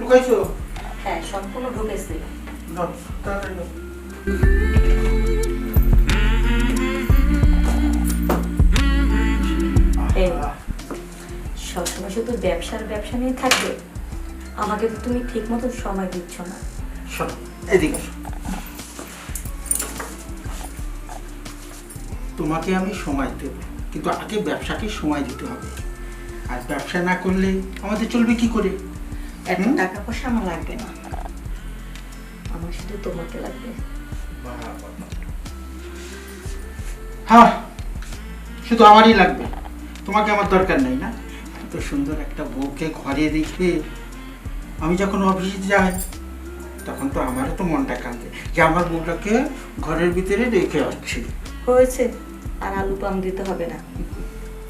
ঢুকাইছো? হ্যাঁ সম্পূর্ণ ঢুকেছে। তাড়াতাড়ি সবসময় শুধু ব্যবসার ব্যবসা নিয়ে থাকবে? আমাকে তো তুমি ঠিক মতো সময় দিচ্ছ না। শোনো এদিকে তোমাকে আমি সময় দেব কিন্তু আগে ব্যবসাকে সময় দিতে হবে। আর ব্যবসা না করলে আমাদের চলবে কি করে? এত? টাকা পয়সা আমার লাগবে না। আমার শুধু তোমাকে লাগবে। হ্যাঁ শুধু আমারই লাগবে। তোমাকে আমার দরকার নেই না? এত সুন্দর একটা বউকে ঘরে রেখে আমি যখন অফিসে যাই তখন তো আমারও তো মনটা কাঁদে যে আমার বউটাকে ঘরের ভিতরে রেখে আসছি। হয়েছে আর আলু পাম দিতে হবে না।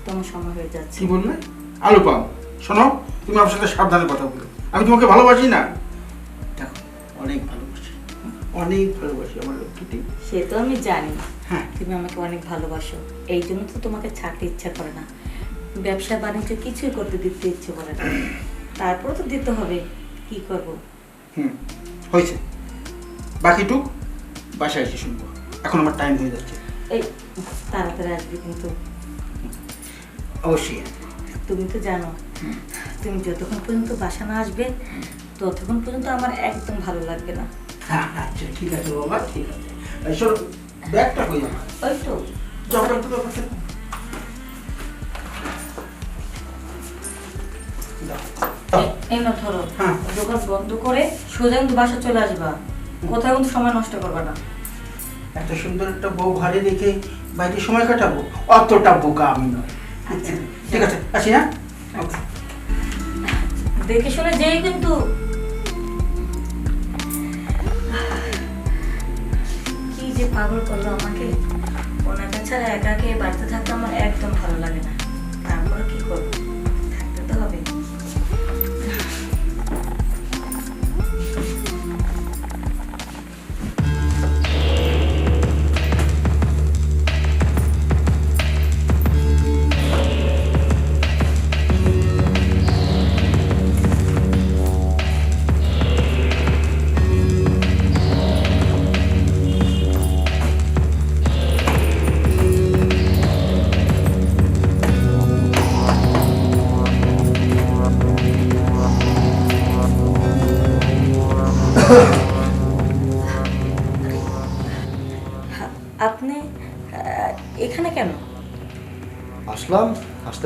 তোমার সময় হয়ে যাচ্ছে। কি বললে? আলু পাম শোনো তুমি আমার সাথে সাবধানে কথা বলো। আমি তোমাকে ভালোবাসি না। দেখো অনেক ভালোবাসি। অনেক ভালোবাসি আমার লক্ষ্মীটি। সে তো আমি জানি। হ্যাঁ। তুমি আমাকে অনেক ভালোবাসো। এই জন্য তো তোমাকে ছাড়তে ইচ্ছা করে না। ব্যবসা বাণিজ্য কিছুই করতে দিতে ইচ্ছে করে না। তারপরে তো দিতে হবে। কি করব? হুম হয়েছে। বাকিটুক বাসায় এসে শুনব। এখন আমার টাইম হয়ে যাচ্ছে। এই তাড়াতাড়ি আসবে কিন্তু। অবশ্যই। তুমি তো জানো। তুমি যতক্ষণ পর্যন্ত বাসা না আসবে ততক্ষণ পর্যন্ত আমার একদম ভালো লাগবে না। হ্যাঁ আচ্ছা ঠিক আছে বাবা ঠিক আছে। শোনো ব্যাগটা কই আমার? ওই তো। এই না ধরো। হ্যাঁ। দোকান বন্ধ করে সোজা কিন্তু বাসা চলে আসবা। কোথাও কিন্তু সময় নষ্ট করবা না। এত সুন্দর একটা বউ ঘরে রেখে বাইরে সময় কাটাবো? অতটা বোকা আমি নয়। আচ্ছা। হ্যাঁ? দেখে শুনে যেই কিন্তু। কি যে পাগল করল আমাকে। ওনাকে ছাড়া একাকে বাড়িতে থাকতে আমার একদম ভালো লাগে না। তারপরে কি করব?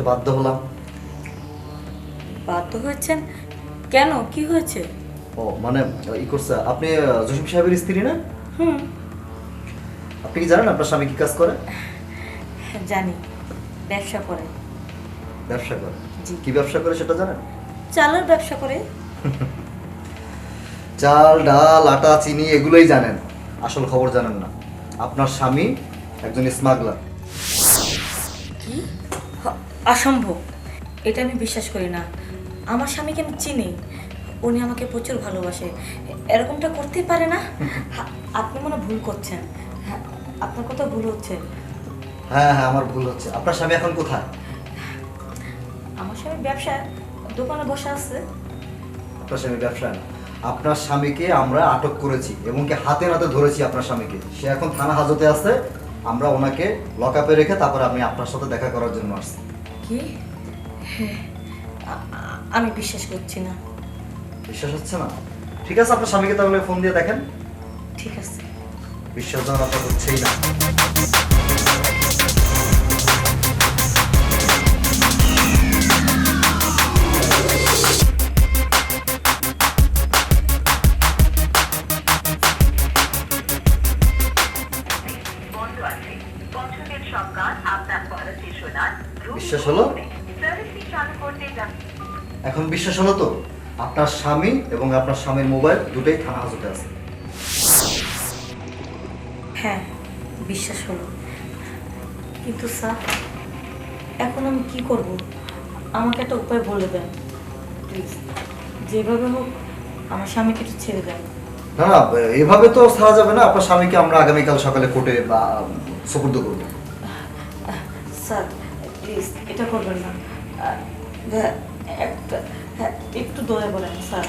বাধ্য হলাম। বাধ্য হয়েছেন? কেন? কি হয়েছে? ও মানে ই করছে আপনি জসিম সাহেবের স্ত্রী না? হুম। আপনি কি জানেন আপনার স্বামী কি কাজ করে? জানি। ব্যবসা করে। ব্যবসা করে? জি। কি ব্যবসা করে সেটা জানেন? চালের ব্যবসা করে। চাল ডাল আটা চিনি এগুলোই জানেন। আসল খবর জানেন না। আপনার স্বামী একজন স্মাগলার। কি? অসম্ভব। এটা আমি বিশ্বাস করি না। আমার স্বামীকে আমি চিনি। উনি আমাকে প্রচুর ভালোবাসে। এরকমটা করতেই পারে না? আপনি মনে ভুল করছেন। হ্যাঁ, আপনার কথা ভুল হচ্ছে। হ্যাঁ হ্যাঁ আমার ভুল হচ্ছে। আপনার স্বামী এখন কোথায়? আমার স্বামী ব্যবসা দোকানে বসে আছে। আপনার স্বামী ব্যবসা না। আপনার স্বামীকে আমরা আটক করেছি এবং কি হাতে নাতে ধরেছি আপনার স্বামীকে। সে এখন থানা হাজতে আছে। আমরা ওনাকে লকআপে রেখে তারপর আমি আপনার সাথে দেখা করার জন্য আসছি। কি? হ্যাঁ, আমি বিশ্বাস করছি না। বিশ্বাস হচ্ছে না? ঠিক আছে আপনার স্বামীকে তাহলে ফোন দিয়ে দেখেন। ঠিক আছে। বিশ্বাস যেন আপনার হচ্ছেই না আপনার শোনান বিশ্বাস হলো? এখন বিশ্বাস হলো তো? আপনার স্বামী এবং আপনার স্বামীর মোবাইল দুটোই থানা হাজতে আছে। হ্যাঁ বিশ্বাস হলো। কিন্তু স্যার এখন আমি কি করব? আমাকে একটা উপায় বলে দেন। প্লিজ যেভাবে হোক আমার স্বামীকে একটু ছেড়ে দেন। না না এভাবে তো ছাড়া যাবে না। আপনার স্বামীকে আমরা আগামীকাল সকালে কোর্টে বা সুপুর্দ করব। স্যার এটা করবেন না। একটা হ্যাঁ একটু দয়া বলেন স্যার।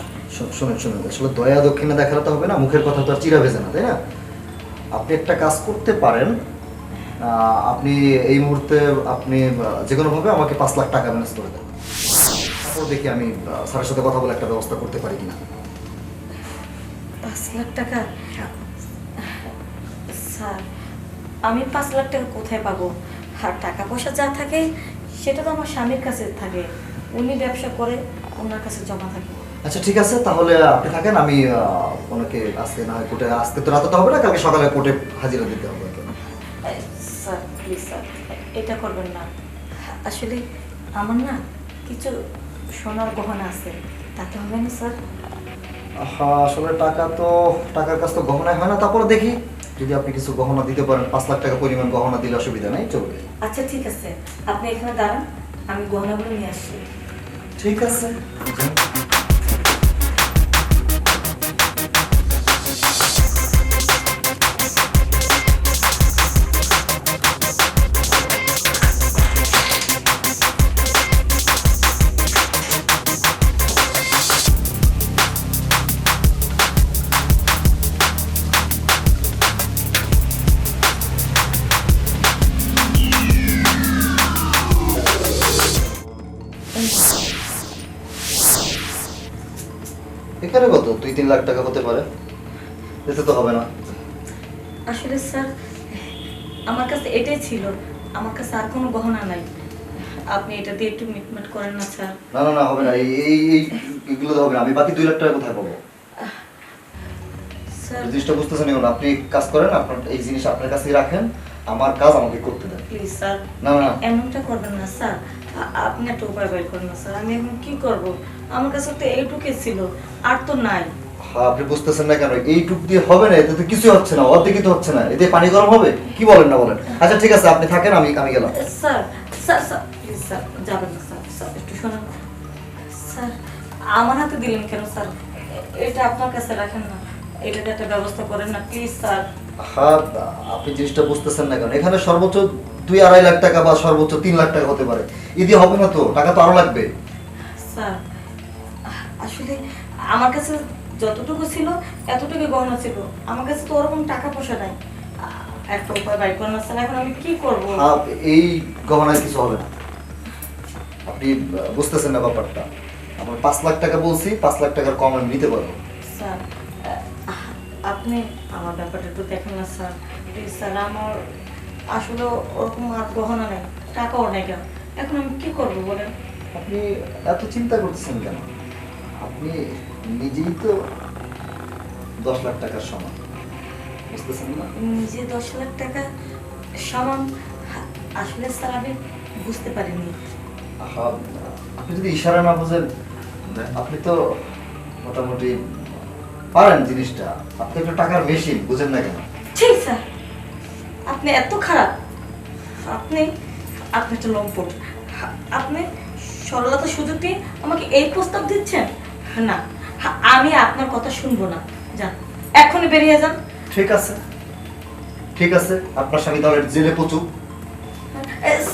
শোনেন শোনেন আসলে দয়া দক্ষিণা দেখালে তো হবে না মুখের কথা তো আর চিরা ভেজে না তাই না? আপনি একটা কাজ করতে পারেন আপনি এই মুহূর্তে আপনি যে কোনোভাবে আমাকে পাঁচ লাখ টাকা ম্যানেজ করে দেন। তারপর দেখি আমি স্যারের সাথে কথা বলে একটা ব্যবস্থা করতে পারি কিনা। পাঁচ লাখ টাকা? স্যার আমি পাঁচ লাখ টাকা কোথায় পাবো? আর টাকা পয়সা যা থাকে সেটা তো আমার স্বামীর কাছে থাকে। উনি ব্যবসা করে ওনার কাছে জমা থাকে। আচ্ছা ঠিক আছে তাহলে আপনি থাকেন আমি ওনাকে আজকে না হয় কোর্টে আজকে তো রাতে তো হবে না কালকে সকালে কোর্টে হাজিরা দিতে হবে। স্যার প্লিজ স্যার এটা করবেন না। আসলে আমার না কিছু সোনার গহনা আছে তাতে হবে না স্যার? হ্যাঁ আসলে টাকা তো টাকার কাজ তো গহনায় হয় না তারপরে দেখি। যদি আপনি কিছু গহনা দিতে পারেন পাঁচ লাখ টাকা পরিমাণ গহনা দিলে অসুবিধা নাই চলবে। আচ্ছা ঠিক আছে। আপনি এখানে দাঁড়ান আমি গহনাগুলো নিয়ে আসছি। ঠিক আছে। এখানে কত? দুই তিন লাখ টাকা হতে পারে। যেতে তো হবে না। আসলে স্যার আমার কাছে এটাই ছিল। আমার কাছে আর কোনো গহনা নাই। আপনি এটা দিয়ে একটু মিটমাট করেন না স্যার। না না না হবে না। এই এই এগুলো তো হবে না। আমি বাকি দুই লাখ টাকা কোথায় পাবো? স্যার। জিনিসটা বুঝতেছেন এখন আপনি কাজ করেন আপনার এই জিনিস আপনার কাছেই রাখেন। আমার কাজ আমাকে করতে দেন। প্লিজ স্যার না, না। এমনটা করবেন না স্যার আপনি একটা উপায় বের করেন না স্যার আমি এখন কি করব? আমার কাছে তো এইটুকুই ছিল আর তো নাই। হ্যাঁ আপনি বুঝতেছেন না কেন? এইটুক দিয়ে হবে না এতে তো কিছুই হচ্ছে না অর্ধেকই তো হচ্ছে না। এতে পানি গরম হবে? কি বলেন না বলেন? আচ্ছা ঠিক আছে আপনি থাকেন আমি আমি গেলাম। Sir sir sir please sir যাবেন না স্যার স্যার একটু শোনেন। স্যার আমার হাতে দিলেন কেন স্যার এটা আপনার কাছে রাখেন না। এটাতে একটা ব্যবস্থা করেন না প্লিজ স্যার হ্যাঁ আপনি জিনিসটা বুঝতেছেন না কেন? এখানে সর্বোচ্চ দুই আড়াই লাখ টাকা বা সর্বোচ্চ তিন লাখ টাকা হতে পারে। ইদি হবে না তো? টাকা তো আরও লাগবে। স্যার আসলে আমার কাছে যতটুকু ছিল এতটুকু গহনা ছিল। আমার কাছে তো ওরকম টাকা পয়সা নাই। একটা উপায় বাইর করেন স্যার। এখন আমি কি করব? এই গহনায় কিছু হবে না। আপনি বুঝতেছেন না ব্যাপারটা। আমার পাঁচ লাখ টাকা বলছি পাঁচ লাখ টাকার কম আমি নিতে পারব। স্যার আপনি আমার ব্যাপারটা একটু দেখেন না স্যার। প্লিজ স্যার আমার আসলে ওরকম আর গহনা নেই টাকাও নেই কেন? এখন আমি কি করব বলেন? আপনি এত চিন্তা করতেছেন কেন? আপনি নিজেই তো দশ লাখ টাকার সমান বুঝতেছেন না? নিজে দশ লাখ টাকা সমান? আসলে স্যার আমি বুঝতে পারিনি। আপনি যদি ইশারা না বোঝেন আপনি তো মোটামুটি পারেন জিনিসটা। আপনি একটা টাকার মেশিন বুঝেন না কেন? ঠিক স্যার। আপনি এত খারাপ। আপনি আপনি একটা লম্পট। আপনি সরলতা সুযোগ দিয়ে আমাকে এই প্রস্তাব দিচ্ছেন? না আমি আপনার কথা শুনব না। যান এখনই বেরিয়ে যান। ঠিক আছে। ঠিক আছে আপনার স্বামী তাহলে জেলে পচুক।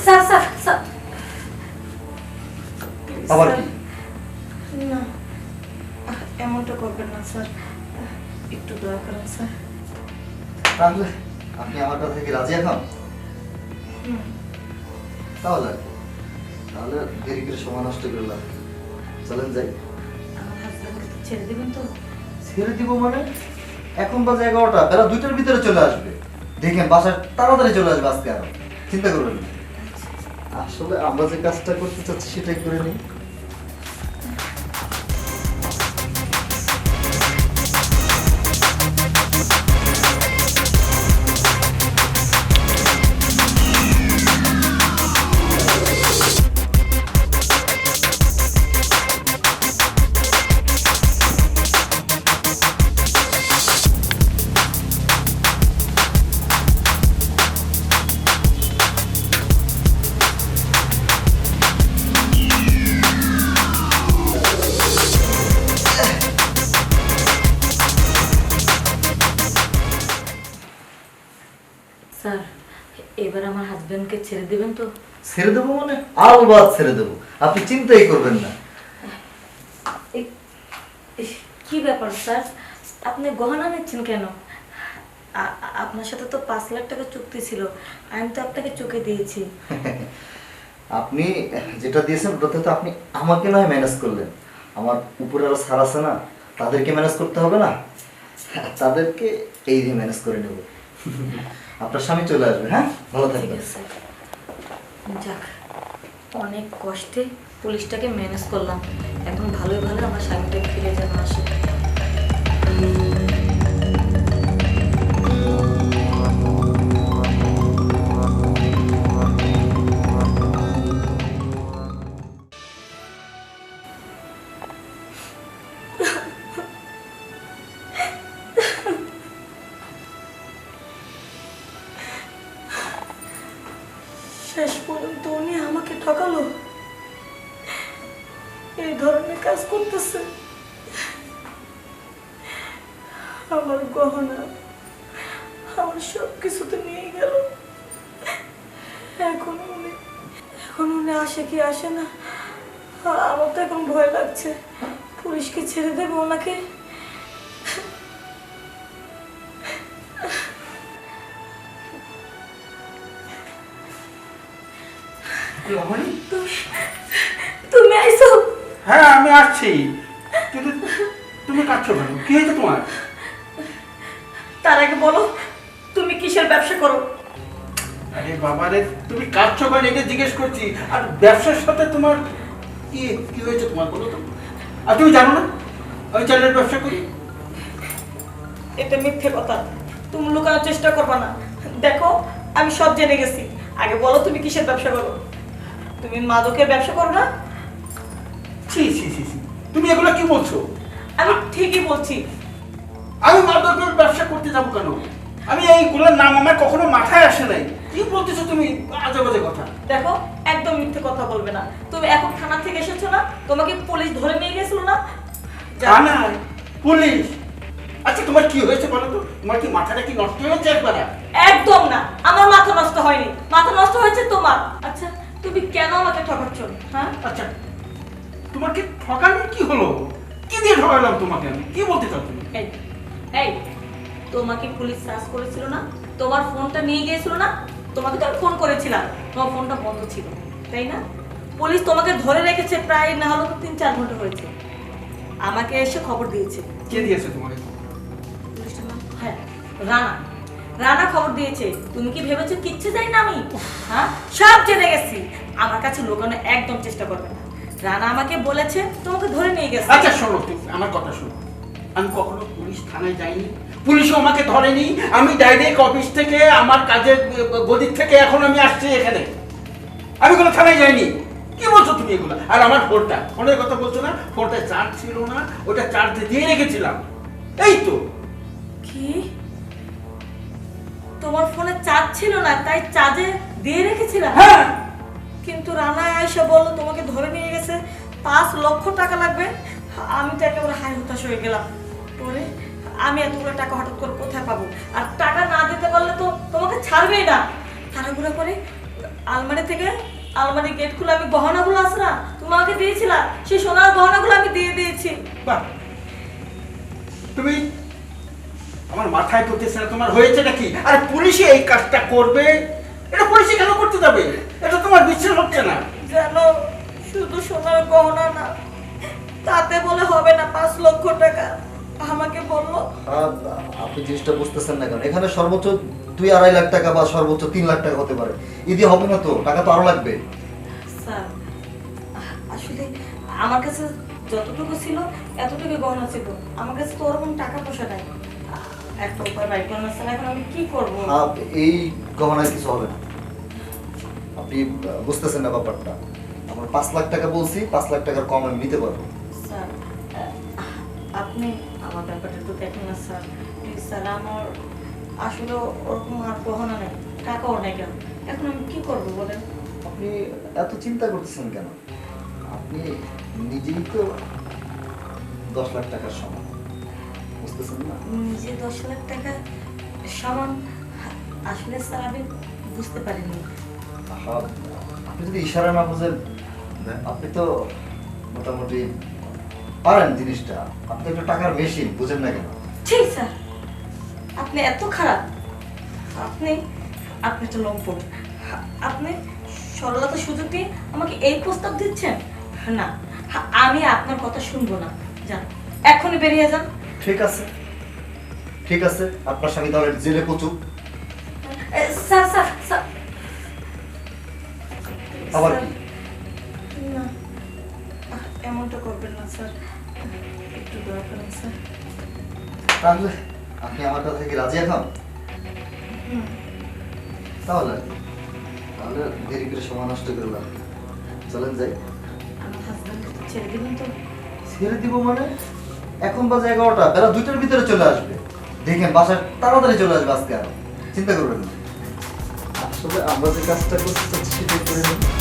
Sir sir sir. আবার কি? একটু দয়া করেন স্যার তাহলে আপনি আমার কথা থেকে রাজি এখন? তাহলে তাহলে দেরি করে সময় নষ্ট করলাম চলেন যাই। আমার ছেড়ে দেবেন তো? ছেড়ে দিব মানে? এখন বাজে এগারোটা বেলা দুইটার ভিতরে চলে আসবে। দেখেন বাসায় তাড়াতাড়ি চলে আসবে আজকে আরও। চিন্তা করবেন না। আসলে আমরা যে কাজটা করতে চাচ্ছি সেটাই করে নিই। ছেড়ে দেবো মানে? আলবাদ ছেড়ে দেবো। আপনি চিন্তাই করবেন না। কি ব্যাপার স্যার? আপনি গহনা নিচ্ছেন কেন? আপনার সাথে তো পাঁচ লাখ টাকা চুক্তি ছিল। আমি তো আপনাকে চুকে দিয়েছি। আপনি যেটা দিয়েছেন ওটাতে তো আপনি আমাকে নয় ম্যানেজ করলেন। আমার উপরে আরও স্যার আছে না তাদেরকে ম্যানেজ করতে হবে না? তাদেরকে এই দিয়ে ম্যানেজ করে নেব। আপনার স্বামী চলে আসবে হ্যাঁ? ভালো থাকবেন। যাক অনেক কষ্টে পুলিশটাকে ম্যানেজ করলাম। এখন ভালোই ভালো আমার স্বামীটা ফিরে যেন আসে। ওনাকে? তুমি হ্যাঁ আমি আসছি। কিন্তু তুমি কাঁদছো কেন? কি হয়েছে তোমার? তার আগে বলো তুমি কিসের ব্যবসা করো? আরে বাবারে তুমি কাঁদছো কেন? এটা জিজ্ঞেস করছি। আর ব্যবসার সাথে তোমার কি কি হয়েছে তোমার বলো তো? আর তুমি জানো না? আমি চালের ব্যবসা করি। এটা মিথ্যে কথা। তুমি লুকানোর চেষ্টা করবে না। দেখো আমি সব জেনে গেছি। আগে বলো তুমি কিসের ব্যবসা করো? তুমি মাদকের ব্যবসা করো না? ছি ছি ছি ছি। তুমি এগুলো কি বলছো? আমি ঠিকই বলছি। আমি মাদকের ব্যবসা করতে যাব কেন? আমি এইগুলোর নাম আমার কখনো মাথায় আসে নাই। কি বলতেছো তুমি? আজে বাজে কথা। দেখো একদম মিথ্যে কথা বলবে না। তুমি এখন থানা থেকে এসেছ না? তোমাকে পুলিশ ধরে নিয়ে গেছিল না। থানায় পুলিশ। আচ্ছা তোমার কি হয়েছে বলো তো? তোমার কি মাথাটা কি নষ্ট হয়েছে একবার? একদম না। আমার মাথা নষ্ট হয়নি। মাথা নষ্ট হয়েছে তোমার। আচ্ছা তুমি কেন আমাকে ঠকাচ্ছ? হ্যাঁ? আচ্ছা তোমার কি কি হলো? কি দিয়ে ঠকালাম তোমাকে আমি? কি বলতে চাও তুমি? এই এই তোমাকে পুলিশ সার্চ করেছিল না? তোমার ফোনটা নিয়ে গিয়েছিল না? তোমাকে তো আমি ফোন করেছিলাম। তোমার ফোনটা বন্ধ ছিল তাই না? পুলিশ তোমাকে ধরে রেখেছে প্রায় না হলো তো তিন চার ঘণ্টা হয়েছে। আমাকে এসে খবর দিয়েছে। কে দিয়েছে তোমাকে? হ্যাঁ রানা। রানা খবর দিয়েছে। তুমি কি ভেবেছো কিচ্ছু যাই না আমি? হ্যাঁ সব জেনে গেছি। আমার কাছে লোকানো একদম চেষ্টা করবে না। রানা আমাকে বলেছে তোমাকে ধরে নিয়ে গেছে। আচ্ছা শোনো আমার কথা শোনো। আমি কখনো পুলিশ থানায় যাইনি। পুলিশও আমাকে ধরেনি। আমি ডাইরেক্ট অফিস থেকে আমার কাজের গদির থেকে এখন আমি আসছি এখানে। আমি কোনো থানায় যাইনি। কি বলছো তুমি এগুলো? আর আমার ফোনটা? ফোনের কথা বলছো না? ফোনটা চার্জ ছিল না ওটা চার্জ দিয়ে রেখেছিলাম। এই তো। কি? তোমার ফোনে চার্জ ছিল না তাই চার্জে দিয়ে রেখেছিলাম হ্যাঁ। কিন্তু রানা এসে বলল তোমাকে ধরে নিয়ে গেছে পাঁচ লক্ষ টাকা লাগবে। আমি তো একেবারে হাই হতাশ হয়ে গেলাম। পরে আমি এতগুলো টাকা হঠাৎ করে কোথায় পাবো? আর টাকা না দিতে পারলে তো তোমাকে ছাড়বেই না। তাড়াহুড়ো করে আলমারি থেকে আলমারি গেট খুলে আমি গহনাগুলো আছে না তুমি আমাকে দিয়েছিলা সেই সোনার গহনাগুলো আমি দিয়ে দিয়েছি। বাহ। তুমি আমার মাথায় করতেছে না তোমার হয়েছে নাকি আর পুলিশে এই কাজটা করবে। এটা পুলিশে কেন করতে যাবে? এটা তোমার বিশ্বাস হচ্ছে না। জানো শুধু সোনার গহনা না তাতে বলে হবে না পাঁচ লক্ষ টাকা। আমাকে বলল আহ, আপনি জিনিসটা বুঝতেছেন না কেন? এখানে সর্বোচ্চ দুই আড়াই লাখ টাকা বা সর্বোচ্চ তিন লাখ টাকা হতে পারে। ইদি হবে না তো? টাকা তো আরও লাগবে। স্যার আসলে আমার কাছে যতটুকু ছিল এতটুকু গহনা ছিল। আমার কাছে তো ওরকম টাকা পয়সা নাই। একটা উপায় বাইক করলাম স্যার এখন আমি কি করব? এই গহনায় কিছু হবে না। আপনি বুঝতেছেন না ব্যাপারটা। আমার পাঁচ লাখ টাকা বলছি পাঁচ লাখ টাকার কম আমি নিতে পারব। স্যার আপনি আমার ব্যাপারটা একটু দেখেন না স্যার। স্যার আমার আসলে ওরকম আর গহনা নেই টাকাও নেই কেন? এখন আমি কি করব বলেন? আপনি এত চিন্তা করতেছেন কেন? আপনি নিজেই তো দশ লাখ টাকার সমান বুঝতেছেন না? নিজে দশ লাখ টাকা সমান আসলে স্যার আমি বুঝতে পারিনি। আপনি যদি ইশারা না বুঝেন আপনি তো মোটামুটি পারেন জিনিসটা। আপনি একটা টাকার মেশিন বুঝেন না কেন? ঠিক স্যার। আপনি এত খারাপ। আপনি আপনি তো লম্পট আপনি সরলতা সুযোগ দিয়ে আমাকে এই প্রস্তাব দিচ্ছেন। না আমি আপনার কথা শুনব না। যান এখনই বেরিয়ে যান। ঠিক আছে। ঠিক আছে আপনার স্বামী তাহলে জেলে পচুক। Sir sir sir. আবার কি? না এমনটা করবেন না স্যার। একটু দয়া করেন স্যার। তাহলে আপনি আমার কথা কি রাজি এখন? তাহলে তাহলে দেরি করে সময় নষ্ট করলাম চলেন যাই। ছেড়ে দিব মানে? এখন বাজে এগারোটা বেলা দুইটার ভিতরে চলে আসবে। দেখেন বাসায় তাড়াতাড়ি চলে আসবে আজকে আর। চিন্তা করবেন না। আসলে আমরা যে কাজটা করতে চাচ্ছি সেটাই করে নেব।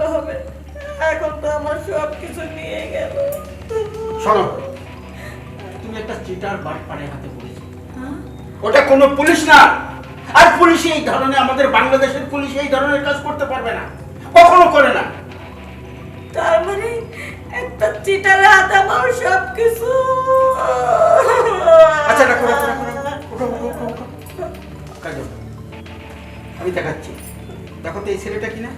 করাতে হবে। এখন তো আমার সব কিছু নিয়ে গেল। শোনো তুমি একটা চিটার বাট পাড়ে হাতে পড়েছো। হ্যাঁ? ওটা কোনো পুলিশ না। আর পুলিশ এই ধরনের আমাদের বাংলাদেশের পুলিশ এই ধরনের কাজ করতে পারবে না। কখনো করে না। তার মানে একটা চিটারে হাতে আমার সব কিছু আচ্ছা রাখো রাখো রাখো আমি দেখাচ্ছি। দেখো তো এই ছেলেটা কিনা।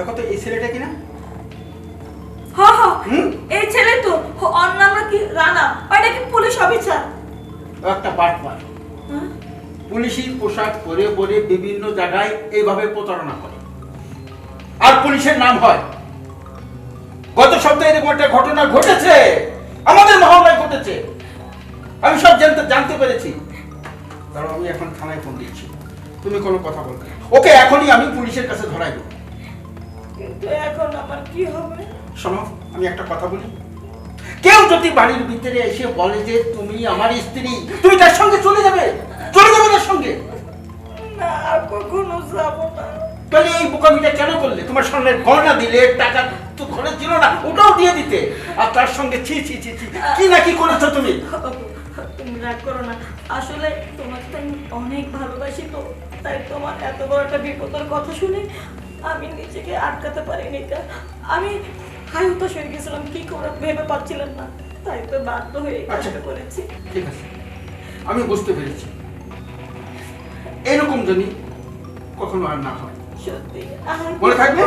দেখো তো এই ছেলেটা কিনা? হ হ হুম? এই ছেলে তো ওর নাম নাকি রানা? ওইটা কি পুলিশ অফিসার? ও একটা বাটপার হ্যাঁ? পুলিশি পোশাক পরে পরে বিভিন্ন জায়গায় এইভাবে প্রতারণা করে। আর পুলিশের নাম হয়। গত সপ্তাহে এরকম একটা ঘটনা ঘটেছে। আমাদের মহল্লায় ঘটেছে। আমি সব জানতে জানতে পেরেছি। কারণ আমি এখন থানায় ফোন দিচ্ছি। তুমি কোনো কথা বলবে। ওকে এখনই আমি পুলিশের কাছে ধরাই দেবো। কিন্তু এখন আমার কি হবে? শোনো আমি একটা কথা বলি। কেউ যদি বাড়ির ভিতরে এসে বলে যে তুমি আমার স্ত্রী তুমি তার সঙ্গে চলে যাবে। চলে যাবে তার সঙ্গে। না কখনো যাব না। তাহলে এই বোকামিটা কেন করলে? তোমার স্বর্ণের গয়না দিলে টাকা তো ঘরে ছিল না ওটাও দিয়ে দিতে। আর তার সঙ্গে ছি ছি ছি ছি কি না কি করেছ তুমি তুমি? রাগ করো না। আসলে তোমাকে তো আমি অনেক ভালোবাসি তো তাই তোমার এত বড় একটা বিপদের কথা শুনে আমি নিজেকে আটকাতে পারিনি তা আমি হাই হতাশ হয়ে গেছিলাম কি করে ভেবে পাচ্ছিলাম না? তাই তো বাধ্য হয়ে এই আচ্ছা। করেছি। ঠিক আছে। আমি বুঝতে পেরেছি। এরকম জানি কখনো আর না হয়। সত্যি মনে থাকবে?